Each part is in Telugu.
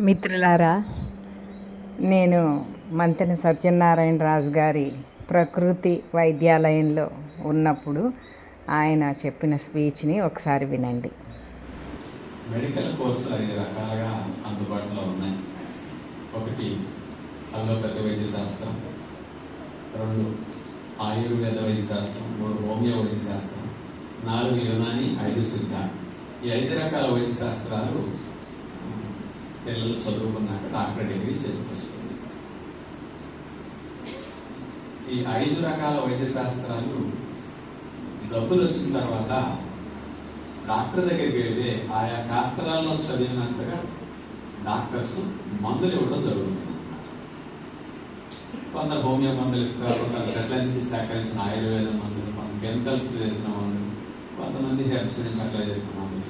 మిత్రులారా నేను మంతెన సత్యనారాయణ రాజు గారి ప్రకృతి వైద్యాలయంలో ఉన్నప్పుడు ఆయన చెప్పిన స్పీచ్ని ఒకసారి వినండి. మెడికల్ కోర్సులు ఐదు రకాలుగా అందుబాటులో ఉన్నాయి. ఒకటి అల్లోపతి వైద్య శాస్త్రం. రెండు ఆయుర్వేద వైద్య శాస్త్రం. మూడు హోమియో వైద్య శాస్త్రం. నాలుగు యునాని ఐదు సిద్ధ ఈ ఐదు రకాల వైద్య శాస్త్రాలు పిల్లలు చదువుకున్నాక డాక్టర్ డిగ్రీ చేసుకొస్తుంది ఈ ఐదు రకాల వైద్య శాస్త్రాలు జబ్బులు వచ్చిన తర్వాత డాక్టర్ దగ్గరికి వెళితే ఆయా శాస్త్రాల్లో చదివినట్టుగా డాక్టర్స్ మందులు ఇవ్వడం జరుగుతుంది. కొందరు హోమియో మందులు ఇస్తారు కొందరు చెట్ల నుంచి సేకరించిన ఆయుర్వేద మందులు కొంత కెమికల్స్ చేసిన మందులు కొంతమంది హెర్బ్స్ నుంచి అట్లా చేసిన మందులు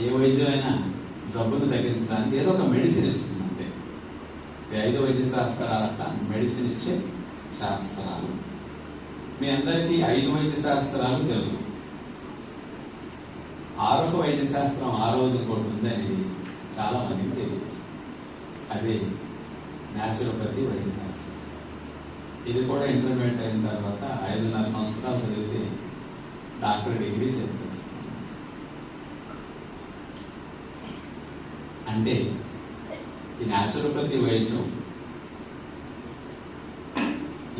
ఏ వైద్యం అయినా జబ్బును తగ్గించడానికి ఏదో ఒక మెడిసిన్ ఇస్తుంది అంతే. ఐదు వైద్య శాస్త్రాలట మెడిసిన్ ఇచ్చే శాస్త్రాలు. మీ అందరికీ ఐదు వైద్య శాస్త్రాలు తెలుసు. ఆరోగ్య వైద్య శాస్త్రం ఆ రోజు ఇంకోటి ఉందని చాలా మందికి తెలియదు. అదే న్యాచురోపతి వైద్య శాస్త్రం. ఇది కూడా ఇంటర్మీడియట్ అయిన తర్వాత ఐదున్నర సంవత్సరాలు చదివితే డాక్టర్ డిగ్రీ చదివిస్తుంది అంటే ఈ న్యాచురోపతి వైద్యం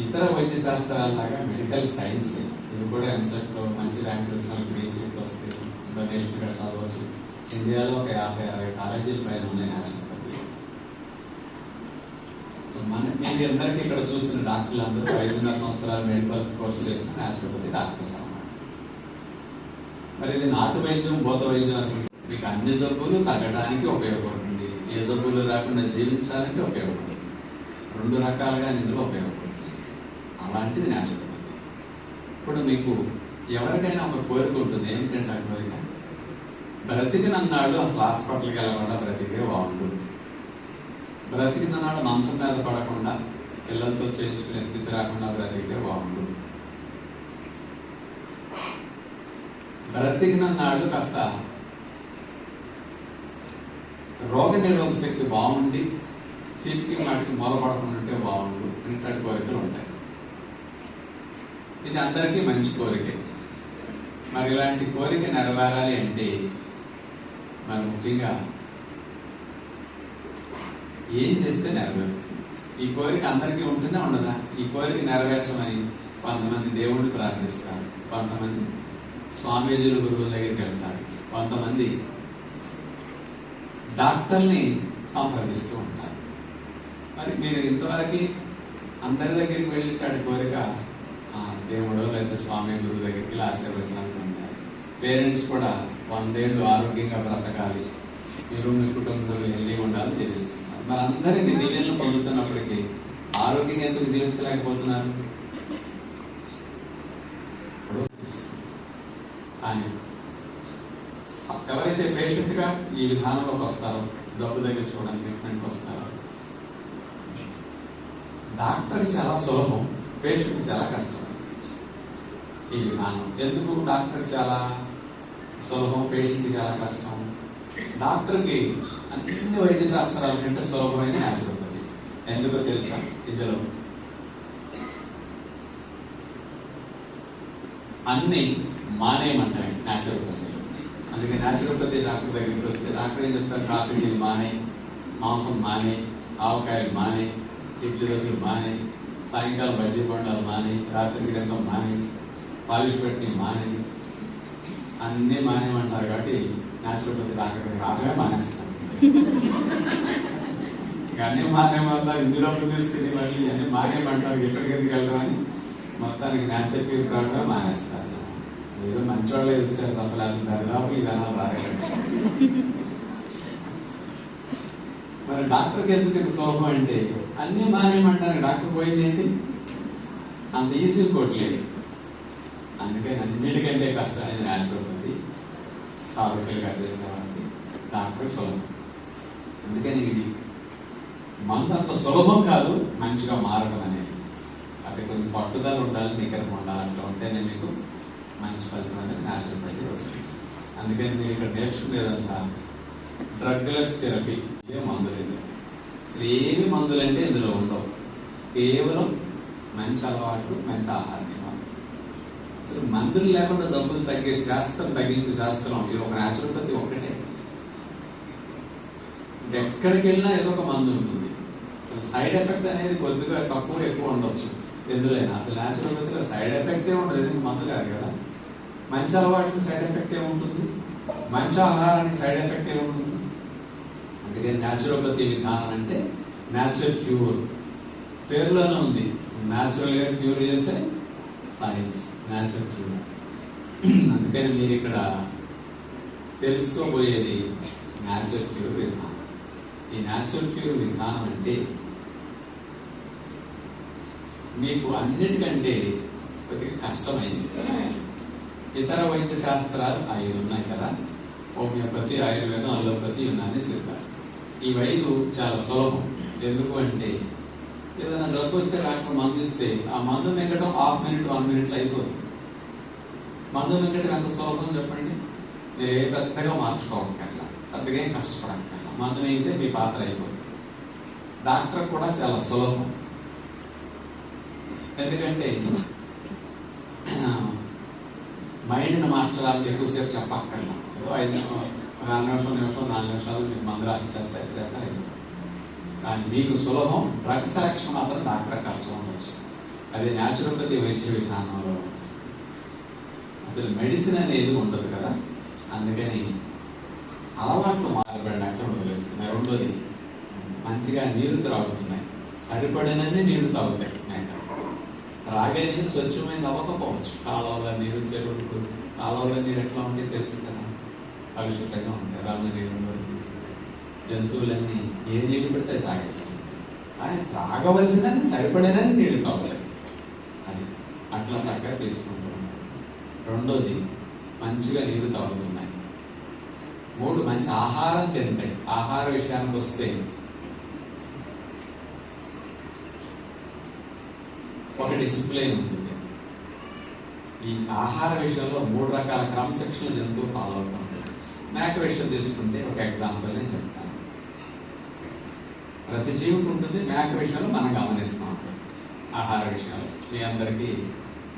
ఇతర వైద్య శాస్త్రాలలాగా మెడికల్ సైన్స్ ఇది కూడా ఎంసెట్లో మంచి ర్యాంక్ వచ్చిన వాళ్ళకి బీ వస్తాయి చదవచ్చు ఇండియాలో ఒక యాభై అరవై కాలేజీల పైన ఉన్నాయి న్యాచురోపతి మన మీరు అందరికీ ఇక్కడ చూసిన డాక్టర్లు అందరూ ఐదున్నర సంవత్సరాలు మెడికల్ కోర్స్ చేసిన న్యాచురోపతి డాక్టర్స్ అన్నమాట. మరి ఇది నాటు వైద్యం భూత వైద్యం మీకు అన్ని జబ్బులు తగ్గడానికి ఉపయోగపడుతుంది. ఏ జబ్బులు రాకుండా జీవించాలంటే ఉపయోగపడుతుంది. రెండు రకాలుగా ఇందులో ఉపయోగపడుతుంది. అలాంటిది న్యాచురోపతి ఇప్పుడు మీకు ఎవరికైనా ఒక కోరిక ఉంటుంది. ఏమిటంటే ఆ కోరిక? బ్రతికినన్నాడు అసలు హాస్పిటల్కి వెళ్ళకుండా బ్రతికే బాగుండు బ్రతికినన్నాడు మంచం మీద పడకుండా పిల్లలతో చేయించుకునే స్థితి రాకుండా బ్రతికే బాగుండు బ్రతికినన్నాడు కాస్త రోగ నిరోధక శక్తి బాగుంది చీటికి వాటికి మూలపడకుండా ఉంటే బాగుండు అనేటువంటి కోరికలు ఉంటాయి. ఇది అందరికీ మంచి కోరికే. మరి ఇలాంటి కోరిక నెరవేరాలి అంటే మరి ముఖ్యంగా ఏం చేస్తే నెరవేరుతుంది? ఈ కోరిక అందరికీ ఉంటుందా ఉండదా? ఈ కోరిక నెరవేర్చమని కొంతమంది దేవుడిని ప్రార్థిస్తారు. కొంతమంది స్వామీజీల గురువుల దగ్గరికి వెళ్తారు. కొంతమంది డాక్టర్ని సంప్రదిస్తూ ఉంటారు. మరి మీరు ఇంతవరకు అందరి దగ్గరికి వెళ్ళేటాడు కోరిక ఆ, దేవుడో లేదా స్వామి గురువు దగ్గరికి ఆశీర్వచనాలు పొందారు. పేరెంట్స్ కూడా వందేళ్ళు ఆరోగ్యంగా బ్రతకాలి. మీరు మీ కుటుంబంలో వెళ్ళి ఉండాలని తెలుస్తున్నారు మరి అందరినీ దివ్యంలో పొందుతున్నప్పటికీ ఆరోగ్యంగా ఎందుకు జీవించలేకపోతున్నారు ఇప్పుడు కానీ స- ఎవరైతే ఈ విధానంలోకి వస్తారు. జబ్బు తగ్గించుకోవడానికి ట్రీట్మెంట్కి వస్తారు. డాక్టర్కి చాలా సులభం పేషెంట్కి చాలా కష్టం. ఈ విధానం. ఎందుకు డాక్టర్కి చాలా సులభం పేషెంట్కి చాలా కష్టం? డాక్టర్కి అన్ని వైద్య శాస్త్రాల కంటే సులభమైన న్యాచురోపతి ఎందుకో తెలుసా? ఇందులో. అన్ని మానేయమంటాయి న్యాచురోపతి అందుకే న్యాచురోపతి డాక్టర్ దగ్గరికి వస్తే డాక్టర్ ఏం చెప్తారు? కాఫీ నీళ్ళు మానే మాంసం మానే ఆవకాయలు మానే ఇడ్లీ దోశలు మానే సాయంకాలం బజ్జీ బొండాలు మానే రాత్రికి రంగం మానే పాలిష్ పెట్టి మానే అన్నీ మానేమంటారు కాబట్టి న్యాచురోపతి డాక్టర్ రావడమే మానేస్తారు. అన్నీ మానేమంటారు ఇన్ని డబ్బులు తీసుకుని మళ్ళీ అన్నీ మానేమంటారు ఎక్కడికి వెళ్ళడం అని మొత్తానికి న్యాచురోపతి రావడమే మానేస్తారు. ఏదో మంచోళ్ళే ఇచ్చారు తప్ప లేదు దరిదాపు జనాలు రాలేదు మరి డాక్టర్కి ఎందుకు ఇంత సులభం అంటే? అన్ని మానేయమంటారు. డాక్టర్ పోయింది ఏంటి? అంత ఈజీ కొట్టలేదు అందుకని అన్నిటికంటే కష్టమైనది న్యాచురోపతి సాధకులుగా చేసేవాడికి డాక్టర్ సులభం అందుకని ఇది. మందంత అంత సులభం కాదు మంచిగా మారడం అనేది. అది కొంచెం పట్టుదల ఉండాలి మీకు ఉండాలి అట్లా ఉంటేనే మీకు మంచి ఫలితం అనేది న్యాచురోపతి వస్తుంది అందుకని నేను ఇక్కడ నేర్చుకునేదంతా డ్రగ్లెస్ థెరపీ. ఏ మందులు ఇది. అసలు ఏమి మందులు అంటే ఇందులో ఉండవు. కేవలం మంచి అలవాట్లు మంచి ఆహారం ఇవ్వాలి అసలు మందులు లేకుండా జబ్బులు తగ్గే శాస్త్రం తగ్గించే శాస్త్రం ఇది ఒక న్యాచురోపతి ఒక్కటే. ఎక్కడికి వెళ్ళినా ఏదో ఒక మందు ఉంటుంది. అసలు సైడ్ ఎఫెక్ట్ అనేది కొద్దిగా తక్కువ ఎక్కువ ఉండొచ్చు. అయినా. అసలు న్యాచురోపతిలో సైడ్ ఎఫెక్టే ఉండదు. ఎందుకు? మందు కాదు కదా. మంచి అలవాటుకి సైడ్ ఎఫెక్ట్ ఏముంటుంది? మంచి ఆహారానికి సైడ్ ఎఫెక్ట్ ఏముంటుంది? అందుకని న్యాచురోపతి విధానం అంటే న్యాచురల్ క్యూర్ పేరులోనే ఉంది. న్యాచురల్గా క్యూర్ చేసే సైన్స్ న్యాచురల్ క్యూర్ అందుకని మీరు ఇక్కడ తెలుసుకోబోయేది న్యాచురల్ క్యూర్ విధానం. ఈ న్యాచురల్ క్యూర్ విధానం అంటే మీకు అన్నిటికంటే కొద్దిగా కష్టమైంది. ఇతర వైద్య శాస్త్రాలు ఐదు ఉన్నాయి కదా? హోమియోపతి ఆయుర్వేదం అలోపతి యునాని సిద్ధ ఈ ఐదు చాలా సులభం. ఎందుకు అంటే ఏదైనా జబ్బు వస్తే డాక్టర్ మందు ఇస్తే ఆ మందు మింగటం హాఫ్ మినిట్ వన్ మినిట్లో అయిపోతుంది. మందు మింగటం ఎంత సులభం చెప్పండి? మీరు ఏ పెద్దగా మార్చుకోవక్కర్లా. పెద్దగా ఏం కష్టపడక్కర్లా. మందు మింగితే మీ పాత్ర అయిపోతుంది. డాక్టర్ కూడా చాలా సులభం. ఎందుకంటే మైండ్ని మార్చడానికి ఎక్కువసేపు చెప్పక్కర్లా. ఏదో ఐదు ఆరు నిమిషం నిమిషం నాలుగు నిమిషాలు మీకు మందు రాసి చేస్తారు చేస్తారు కానీ మీకు సులభం డ్రగ్ సెలక్షన్ మాత్రం డాక్టర్ కష్టం ఉండొచ్చు. అది న్యాచురోపతి వైద్య విధానంలో అసలు మెడిసిన్ అనేది ఉండదు కదా? అందుకని అలవాట్లు మారబడి డాక్టర్ వదిలేస్తున్నాయి రెండోది మంచిగా నీరు త్రాగుతున్నాయి. సరిపడినన్ని నీరు తాగుతాయి. తాగేది స్వచ్ఛమైన అవ్వకపోవచ్చు. కాలువల నీరు చెరువులు కాలువల నీరు ఎట్లా ఉంటే తెలుసు కదా. పరిశుద్ధంగా ఉంటాయి. రాజు నీరు జంతువులన్నీ ఏ నీళ్ళు పెడితే తాగేస్తుంది. కానీ త్రాగవలసినన్ని సరిపడినన్ని నీళ్ళు తాగుతాయి. అది అట్లా చక్కగా తీసుకుంటూ రెండోది మంచిగా నీరు తాగుతున్నాయి. మూడు మంచి ఆహారం తింటాయి. ఆహార విషయానికి వస్తే ఒక డిసిప్లిన్ ఉంటుంది. ఈ ఆహార విషయంలో మూడు రకాల క్రమశిక్షణ జంతువు ఫాలో అవుతూ ఉంటాయి. మేక విషయం తీసుకుంటే ఒక ఎగ్జాంపుల్ నేను చెప్తాను. ప్రతి జీవికి ఉంటుంది మేక విషయంలో మనం గమనిస్తాం. ఆహార విషయంలో. మీ అందరికీ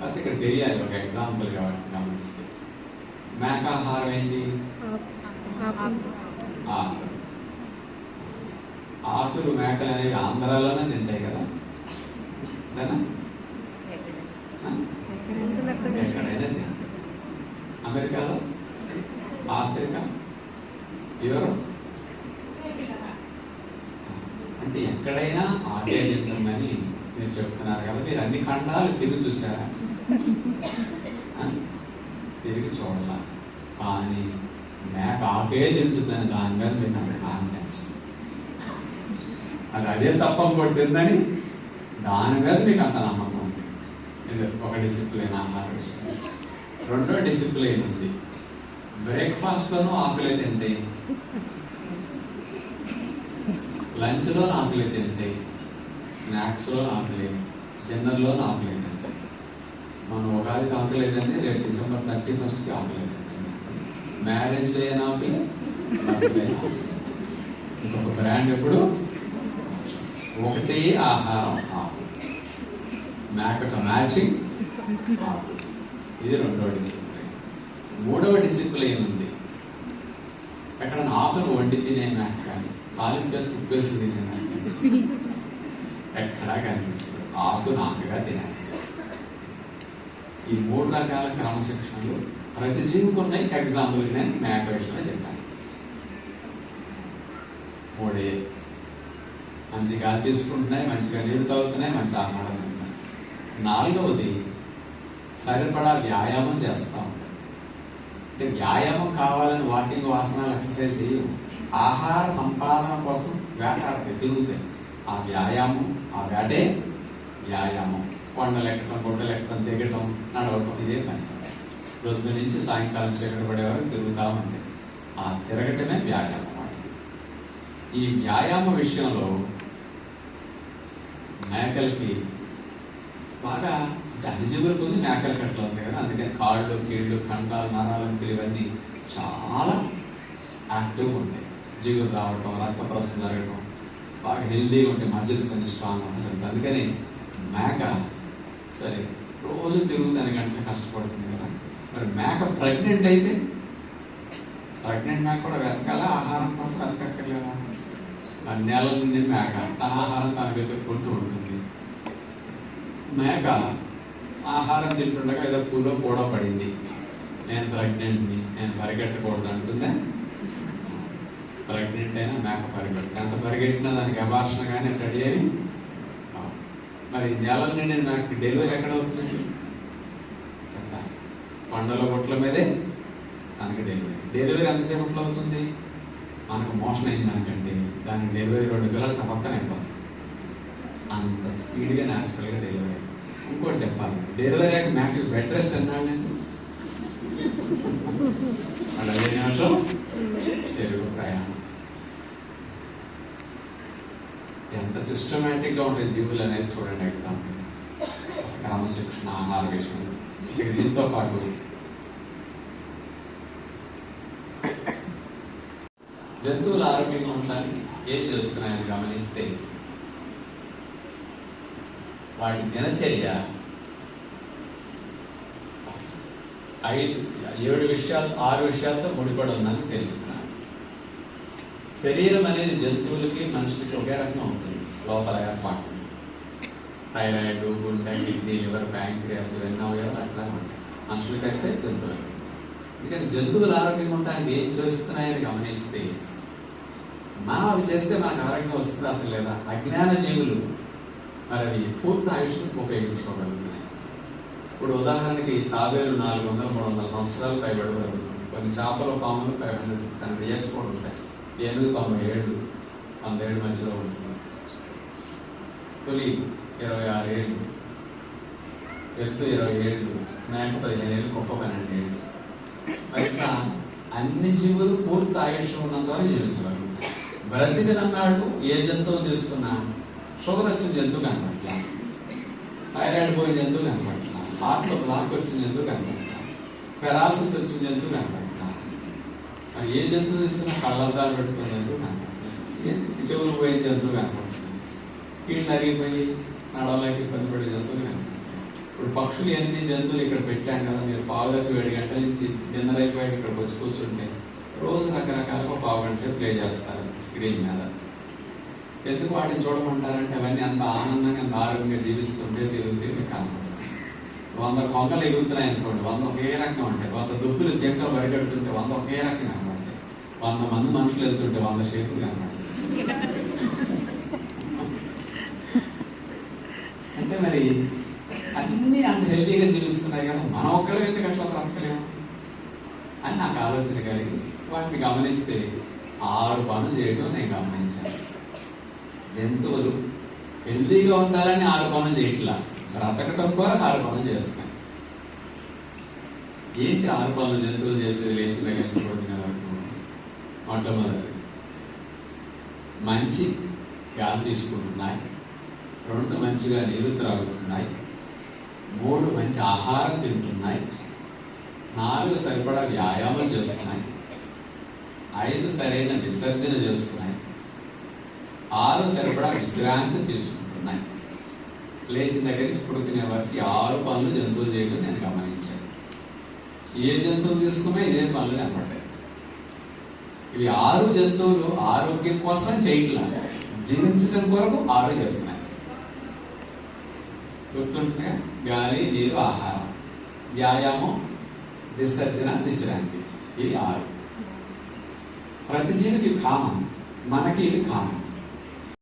ఫస్ట్ ఇక్కడ తెలియాలి ఒక ఎగ్జాంపుల్ కాబట్టి గమనిస్తే. మేక ఆహారం ఏంటి? ఆకులు. ఆకులు మేకలు అనేవి ఆంధ్రాలోనే తింటాయి కదా. అంతేనా? అమెరికాలో ఆఫ్రికా యూరోప్. అంటే ఎక్కడైనా ఆటే తింటుందని మీరు చెప్తున్నారు కదా మీరు అన్ని ఖండాలు తిరిగి చూసారా? తిరిగి చూడాల. కానీ మేక ఆకే తింటుందని దాని మీద మీకు అంత కాన్ఫిడెన్స్ అది అదే తప్ప ఇంకోటి తిందని దాని మీద మీకు అంత నమ్మకం. ఒక డిసిప్లిన్ ఆహార విషయం రెండో డిసిప్లిన్ ఉంది బ్రేక్ఫాస్ట్లోనూ ఆకులే తింటే. లంచ్లో ఆకులే తింటే. స్నాక్స్లో ఆకులే. డిన్నర్లో ఆకులే తింటే. మనం ఉగాదికి ఆకులేదంటే రేపు డిసెంబర్ థర్టీ ఫస్ట్కి ఆకులే మ్యారేజ్ డే అని ఆకులే. ఇంకొక బ్రాండ్ ఎప్పుడు? ఒకటి ఆహారం ఆకు. మేకకు మ్యాచింగ్. ఇది రెండవ డిసిప్లిన్ మూడవ డిసిప్లిన్ ఉంది ఎక్కడ ఆకును వండి తినే మేక కానీ పాలు ఉప్పేసి తినే మేక ఎక్కడా కనిపించదు. ఆకు నాకుగా తినేస్తుంది ఈ మూడు రకాల క్రమశిక్షణలు ప్రతి జీవికి ఉన్నాయి ఎగ్జాంపుల్ నేను మేక విషయంలో చెప్పాను. మూడే. మంచి గాలి తీసుకుంటున్నాయి మంచిగా నీరు తాగుతున్నాయి మంచి ఆహారం నాలుగవది సరిపడా వ్యాయామం చేస్తాం. అంటే వ్యాయామం కావాలని వాకింగ్ వాసనాలు ఎక్సర్సైజ్ చేయవు ఆహార సంపాదన కోసం వేటాడతాయి తిరుగుతాయి. ఆ వ్యాయామం ఆ వేటే వ్యాయామం. కొండలు ఎక్కడం గుడ్డలు ఎక్కడం నడవటం ఇదే పని. రొద్దు నుంచి సాయంకాలం చీకటి పడే వరకు తిరుగుతూ ఉంటాయి ఆ తిరగటమే వ్యాయామం ఈ వ్యాయామ విషయంలో మేకలకి బాగా అంటే అన్ని జీవులకు ఉంది మేకలకి కట్టలో ఉంది కదా. అందుకని కాళ్ళు కీళ్ళు కండాలు నరాలు ఇవన్నీ చాలా యాక్టివ్గా ఉంటాయి. జిగురు రావటం రక్త ప్రసరణ జరగటం బాగా హెల్దీగా ఉంటాయి మజిల్స్ అన్ని స్ట్రాంగ్ ఉంటుంది అందుకని మేక సరే రోజు తిరుగుతాను గంటలు కష్టపడుతుంది కదా. మరి మేక ప్రెగ్నెంట్ అయితే ప్రెగ్నెంట్ మేక కూడా వెతకాల? ఆహారం కోసం వెతకక్కర్లేదా? ఆ నెల నుండి మేక తన ఆహారం తన వెతుక్కుంటూ ఉంటుంది. మేక ఆహారం తింటుండగా ఏదో పూలో కూడా పడింది. నేను ప్రెగ్నెంట్ని నేను పరిగెట్టకూడదు అంటుందా? ప్రెగ్నెంట్ అయినా మేక పరిగెట్టు ఎంత పరిగెట్టినా దానికి అభాషణ కానీ రెడీ అయ్యి మరి నెల నేను నాకు డెలివరీ ఎక్కడ అవుతుంది? చెప్తా. కొండల గుట్ల మీదే దానికి డెలివరీ. డెలివరీ ఎంతసేపట్లో అవుతుంది? మనకు మోషన్ అయింది అనుకండి దానికి డెలివరీ రెండు పిల్లలు పక్కన అయిపోతుంది. అంత స్పీడ్గా న్యాచురల్గా డెలివరీ ఇంకోటి చెప్పాలి. డెలివరీ అయ్యాక మ్యాక్ బెడ్ రెస్ట్ అన్నాడు నేను అలా నిమిషం? తెలుగు ప్రయాణం. ఎంత సిస్టమేటిక్గా ఉండే జీవులు అనేది చూడండి ఎగ్జాంపుల్ క్రమశిక్షణ ఆహార విషయం దీంతో పాటు జంతువులు ఆరోగ్యంగా ఉండడానికి ఏం చేస్తున్నాయని గమనిస్తే వాడి దినచర్య ఐదు ఏడు విషయాలు ఆరు విషయాలతో ముడిపడి ఉందని తెలుసుకున్నాను. శరీరం అనేది జంతువులకి మనుషులకి ఒకే రకంగా ఉంటుంది లోపల ఏర్పాటు థైరాయిడ్ గుండె కిడ్నీ లివర్ ప్యాంక్రియాస్ ఇవన్నీ అవయవాలు అట్లా ఉంటాయి. మనుషులకైతే జంతువులు ఎందుకంటే జంతువులు ఆరోగ్యంగా ఉండడానికి ఏం చేస్తున్నాయని గమనిస్తే మనం అవి చేస్తే మనకు ఆరోగ్యం వస్తుంది అసలు లేదా? అజ్ఞాన జీవులు మరి అవి పూర్తి ఆయుష్ ఉపయోగించుకోగలుగుతాయి ఇప్పుడు ఉదాహరణకి తాబేలు నాలుగు వందల మూడు వందల సంవత్సరాలు పైబడి బ్రతుకుతుంది కొన్ని చేపలు పాములు five hundred six hundred years కూడా ఉంటాయి. ఏనుగు తొంభై ఏళ్ళు వంద ఏళ్ళు మధ్యలో ఉంటుంది. పులి ఇరవై ఆరు ఏళ్ళు. ఎత్తు ఇరవై ఏళ్ళు. మేక పదిహేను ఏళ్ళు. గొప్ప పన్నెండు ఏళ్ళు. ఇట్లా అన్ని జీవులు పూర్తి ఆయుష్ ఉన్నంత వరకు జీవించగలుగుతాయి బ్రతికినన్నాడు ఏ జంతువు తీసుకున్నా షుగర్ వచ్చిన జంతువు కనపట్ల థైరాయిడ్ పోయిన జంతువు కనపట్ల హార్ట్లో బ్లాక్ వచ్చిన జంతువు కనపట్ల పెరాలసిస్ వచ్చిన జంతువు కనపట్ల మరి ఏ జంతువు తీసుకున్నా కళ్ళద్దాలు పెట్టుకున్న జంతువు కనపట్ల చెవులు పోయిన జంతువు కనపడుతుంది కీళ్ళు అరిగిపోయి నడవలేక ఇబ్బంది పడే జంతువులు కనపడతాయి ఇప్పుడు పక్షులు ఎన్ని జంతువులు ఇక్కడ పెట్టాం కదా మీరు పావులకు ఏడు గంటల నుంచి డిన్నర్ అయిపోయాక ఇక్కడికి వచ్చి కూర్చుంటే రోజు రకరకాలుగా పావు గంట సేపు ప్లే చేస్తారు స్క్రీన్ మీద. ఎందుకు వాటిని చూడమంటారంటే అవన్నీ అంత ఆనందంగా అంత ఆరోగ్యంగా జీవిస్తుంటే తిరుగుతే మీకు కనపడదు. వంద కొంగలు ఎగురుతున్నాయి అనుకోండి వంద ఒకే రకంగా ఉంటాయి వంద దుప్పులు చెక్కలు పరిగెడుతుంటే వంద ఒకే రకంగా కనబడతాయి వంద మంది మనుషులు వెళ్తుంటే వంద షేపులు కనబడతాయి అంటే మరి అన్నీ అంత హెల్దీగా జీవిస్తున్నాయి కదా మనం ఒక్కడే ఎందుకు అట్లా బ్రతకలేము? అని నాకు ఆలోచన కలిగి వాటిని గమనిస్తే ఆరు పనులు చేయడం నేను గమనించాను. జంతువులు హెల్దీగా ఉండాలని ఆరు పనులు చేయట్లా? బ్రతకటం కొరకు ఆరు పనులు చేస్తున్నాయి. ఏంటి ఆరు పనులు జంతువులు చేసేది? లేచి దగ్గర నుంచి మొట్టమొదటి మంచి గాలి తీసుకుంటున్నాయి. రెండు మంచిగా నీరు త్రాగుతున్నాయి. మూడు మంచి ఆహారం తింటున్నాయి. నాలుగు సరిపడా వ్యాయామం చేస్తున్నాయి. ఐదు సరైన విసర్జన చేస్తున్నాయి. ఆరు సరిపడా విశ్రాంతి తీసుకుంటున్నాయి. లేచిన దగ్గర నుంచి పడుకునే వారికి ఆరు పనులు జంతువులు చేయడం నేను గమనించాను. ఏ జంతువులు తీసుకున్నా ఇదే పనులు కనపడ్డాయి ఇవి ఆరు జంతువులు ఆరోగ్యం కోసం చేయట్లా. జీవించడం కొరకు ఆరు చేస్తున్నాయి. గుర్తుంటే గాలి నీరు ఆహారం. వ్యాయామం విసర్జన విశ్రాంతి. ఇవి ఆరు. ప్రతి జీవికి కామన్ మనకి ఇవి కామన్